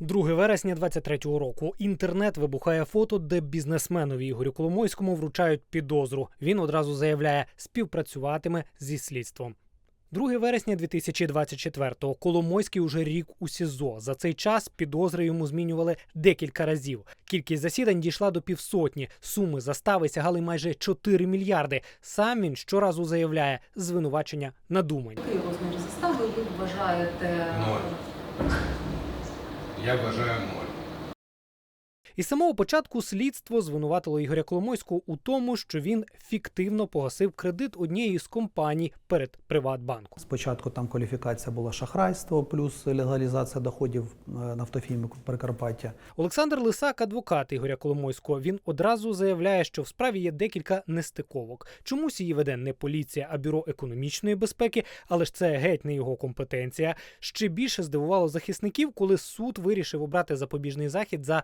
2 вересня 23-го року. Інтернет вибухає фото, де бізнесменові Ігорю Коломойському вручають підозру. Він одразу заявляє, співпрацюватиме зі слідством. 2 вересня 2024-го. Коломойський уже рік у СІЗО. За цей час підозри йому змінювали декілька разів. Кількість засідань дійшла до півсотні. Суми застави сягали майже 4 мільярди. Сам він щоразу заявляє звинувачення надумані. Який розмір застави ви вважаєте? Ноль. Я вважаю Із самого початку слідство звинуватило Ігоря Коломойського у тому, що він фіктивно погасив кредит однієї з компаній перед Приватбанком. Спочатку там кваліфікація була шахрайство, плюс легалізація доходів е, нафтофіміку Прикарпаття. Олександр Лисак, адвокат Ігоря Коломойського, він одразу заявляє, що в справі є декілька нестиковок. Чомусь її веде не поліція, а бюро економічної безпеки, але ж це геть не його компетенція. Ще більше здивувало захисників, коли суд вирішив обрати запобіжний захід за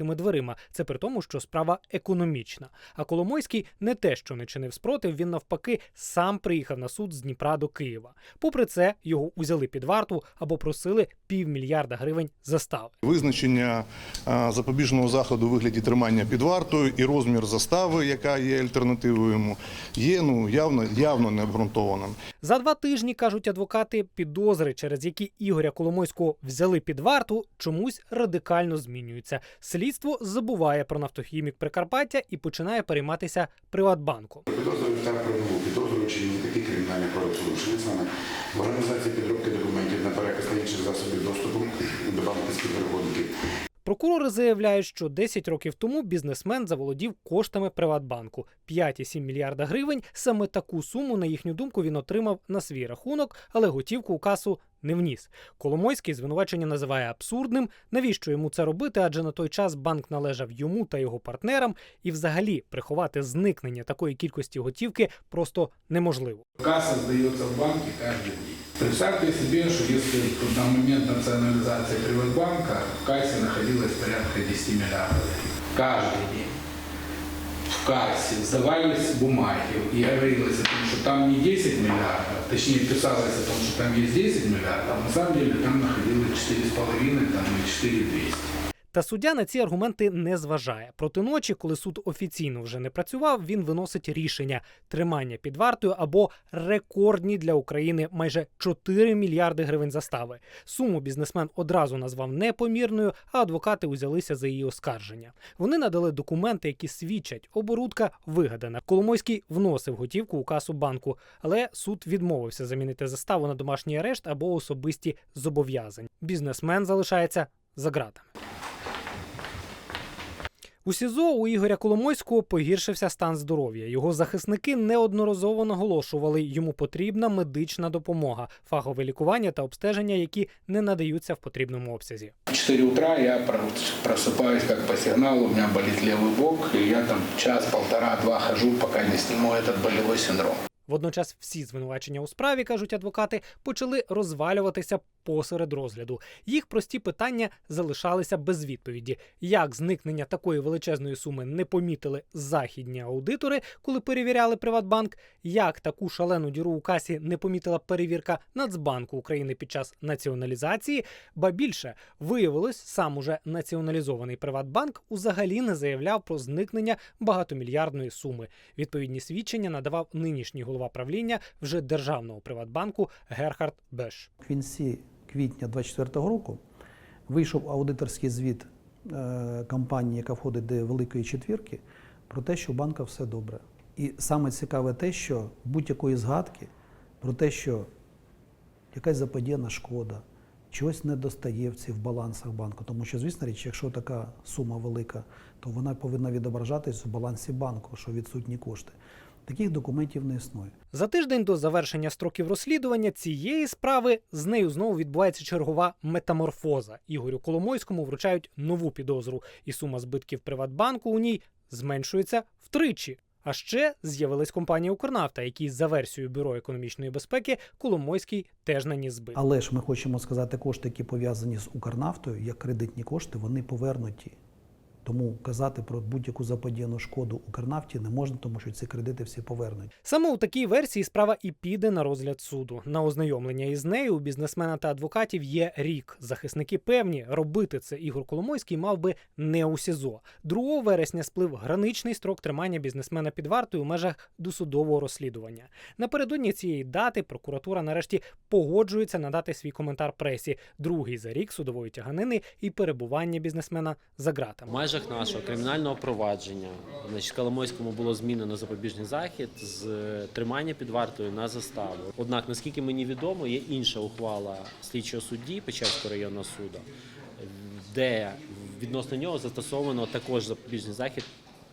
закритими дверима. Це при тому, що справа економічна. А Коломойський не те, що не чинив спротив, він навпаки сам приїхав на суд з Дніпра до Києва. Попри це, його узяли під варту або просили півмільярда гривень застави. Визначення запобіжного заходу у вигляді тримання під вартою і розмір застави, яка є альтернативою йому, є ну явно явно необґрунтованим. За два тижні кажуть адвокати, підозри, через які Ігоря Коломойського взяли під варту, чомусь радикально змінюються. Слідство забуває про нафтохімік Прикарпаття і починає перейматися Приватбанком. Підозрюю та прибув, підозрюючи не такі кримінальні правопорушення саме в організації підробки документів на переказ та інших засобів доступу до банківських рахунків. Прокурори заявляють, що 10 років тому бізнесмен заволодів коштами Приватбанку 5,7 мільярда гривень. Саме таку суму, на їхню думку, він отримав на свій рахунок, але готівку у касу не вніс. Коломойський звинувачення називає абсурдним. Навіщо йому це робити? Адже на той час банк належав йому та його партнерам, і взагалі приховати зникнення такої кількості готівки просто неможливо. Касса сдается в банке каждый день. Представьте себе, что если на момент национализации Приватбанка в кассе находилось порядка 10 миллиардов. Каждый день кассе сдавались бумаги и говорилось о том, что там не 10 миллиардов, точнее писалось о том, что там есть 10 миллиардов, а на самом деле там находилось 4,5 там, и 4200. Та суддя на ці аргументи не зважає. Проти ночі, коли суд офіційно вже не працював, він виносить рішення тримання під вартою або рекордні для України майже 4 мільярди гривень застави. Суму бізнесмен одразу назвав непомірною, а адвокати узялися за її оскарження. Вони надали документи, які свідчать, оборудка вигадана. Коломойський вносив готівку у касу банку, але суд відмовився замінити заставу на домашній арешт або особисті зобов'язання. Бізнесмен залишається за ґратами. У СІЗО у Ігоря Коломойського погіршився стан здоров'я. Його захисники неодноразово наголошували, йому потрібна медична допомога, фахове лікування та обстеження, які не надаються в потрібному обсязі. В 4 утра я про- просыпаюсь как по сигналу, у меня болит левый бок, и я там час, полтора, два хожу, пока не сниму этот болевой синдром. Водночас всі звинувачення у справі, кажуть адвокати, почали розвалюватися посеред розгляду. Їх прості питання залишалися без відповіді. Як зникнення такої величезної суми не помітили західні аудитори, коли перевіряли Приватбанк? Як таку шалену діру у касі не помітила перевірка Нацбанку України під час націоналізації? Ба більше виявилось, сам уже націоналізований Приватбанк взагалі не заявляв про зникнення багатомільярдної суми. Відповідні свідчення надавав нинішній голова правління вже державного Приватбанку Герхард Беш. В кінці квітня 2024 року вийшов аудиторський звіт е, компанії, яка входить до Великої четвірки, про те, що у банка все добре. І саме цікаве те, що будь-якої згадки про те, що якась заподіяна шкода, чогось не достає в цих балансах банку. Тому що, звісно річ, якщо така сума велика, то вона повинна відображатись в балансі банку, що відсутні кошти. Таких документів не існує. За тиждень до завершення строків розслідування цієї справи з нею знову відбувається чергова метаморфоза. Ігорю Коломойському вручають нову підозру, і сума збитків Приватбанку у ній зменшується втричі. А ще з'явилась компанія Укрнафта, якій за версією Бюро економічної безпеки Коломойський теж наніс збитки. Але ж ми хочемо сказати, кошти, які пов'язані з Укрнафтою, як кредитні кошти, вони повернуті Тому казати про будь-яку заподіяну шкоду Укрнафті не можна, тому що ці кредити всі повернуть. Саме у такій версії справа і піде на розгляд суду. На ознайомлення із нею у бізнесмена та адвокатів є рік. Захисники певні, робити це Ігор Коломойський мав би не у СІЗО. 2 вересня сплив граничний строк тримання бізнесмена під вартою у межах досудового розслідування. Напередодні цієї дати прокуратура нарешті погоджується надати свій коментар пресі. Другий за рік судової тяганини і перебування бізнесмена за ґратами. В межах нашого кримінального провадження значить, Коломойському було змінено запобіжний захід з е, тримання під вартою на заставу. Однак, наскільки мені відомо, є інша ухвала слідчого судді Печерського районного суду, де відносно нього застосовано також запобіжний захід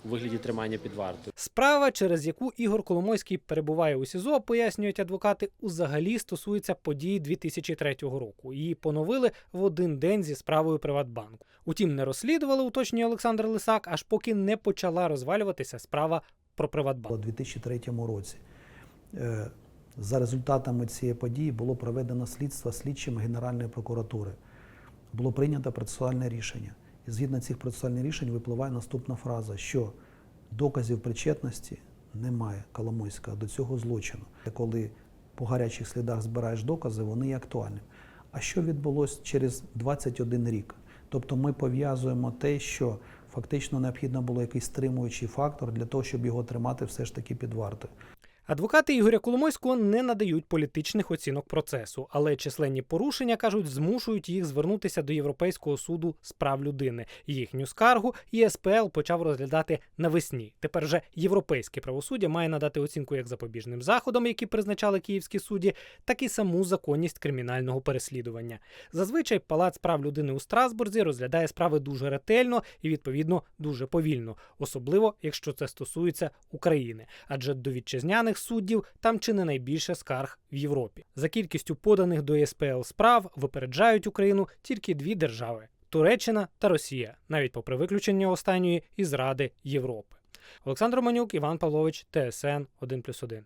у вигляді тримання під вартою. Справа, через яку Ігор Коломойський перебуває у СІЗО, пояснюють адвокати, узагалі стосується подій 2003 року. Її поновили в один день зі справою Приватбанку. Утім, не розслідували, уточнює Олександр Лисак, аж поки не почала розвалюватися справа про Приватбанк. у 2003 році. Е, За результатами цієї події було проведено слідство слідчими Генеральної прокуратури. Було прийнято процесуальне рішення. Згідно цих процесуальних рішень випливає наступна фраза, що доказів причетності немає Коломойського до цього злочину. Коли по гарячих слідах збираєш докази, вони є актуальними. А що відбулося через 21 рік? Тобто ми пов'язуємо те, що фактично необхідно було якийсь стримуючий фактор для того, щоб його тримати все ж таки під вартою. Адвокати Ігоря Коломойського не надають політичних оцінок процесу, але численні порушення кажуть, змушують їх звернутися до Європейського суду з прав людини. Їхню скаргу ЄСПЛ почав розглядати навесні. Тепер же європейське правосуддя має надати оцінку як запобіжним заходам, які призначали київські судді, так і саму законність кримінального переслідування. Зазвичай палац прав людини у Страсбурзі розглядає справи дуже ретельно і відповідно дуже повільно, особливо якщо це стосується України, адже до вітчизняних суддів там чи не найбільше скарг в Європі. За кількістю поданих до ЄСПЛ справ випереджають Україну тільки дві держави Туреччина та Росія, навіть попри виключення останньої із Ради Європи. Олександр Манюк, Іван Павлович, ТСН 1+,1.